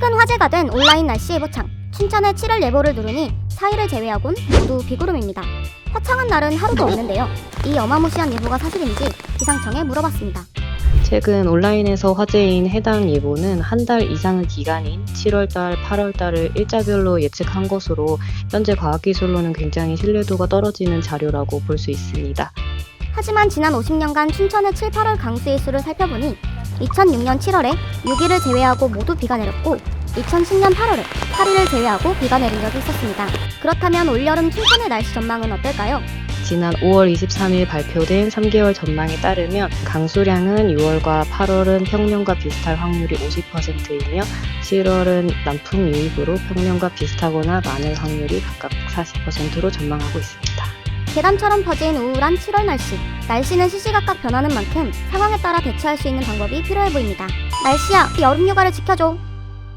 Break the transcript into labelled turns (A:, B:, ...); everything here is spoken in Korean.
A: 최근 화제가 된 온라인 날씨 예보창. 춘천의 7월 예보를 누르니 4일을 제외하곤 모두 비구름입니다. 화창한 날은 하루도 없는데요. 이 어마무시한 예보가 사실인지 기상청에 물어봤습니다.
B: 최근 온라인에서 화제인 해당 예보는 한 달 이상의 기간인 7월달, 8월달을 일자별로 예측한 것으로 현재 과학기술로는 굉장히 신뢰도가 떨어지는 자료라고 볼 수 있습니다.
A: 하지만 지난 50년간 춘천의 7, 8월 강수의 수를 살펴보니 2006년 7월에 6일을 제외하고 모두 비가 내렸고 2010년 8월에 8일을 제외하고 비가 내린 적이 있었습니다. 그렇다면 올여름 춘천의 날씨 전망은 어떨까요?
B: 지난 5월 23일 발표된 3개월 전망에 따르면 강수량은 6월과 8월은 평년과 비슷할 확률이 50%이며 7월은 남풍 유입으로 평년과 비슷하거나 많을 확률이 각각 40%로 전망하고 있습니다.
A: 계단처럼 퍼진 우울한 7월 날씨. 날씨는 시시각각 변하는 만큼 상황에 따라 대처할 수 있는 방법이 필요해 보입니다. 날씨야, 여름 휴가를 지켜줘.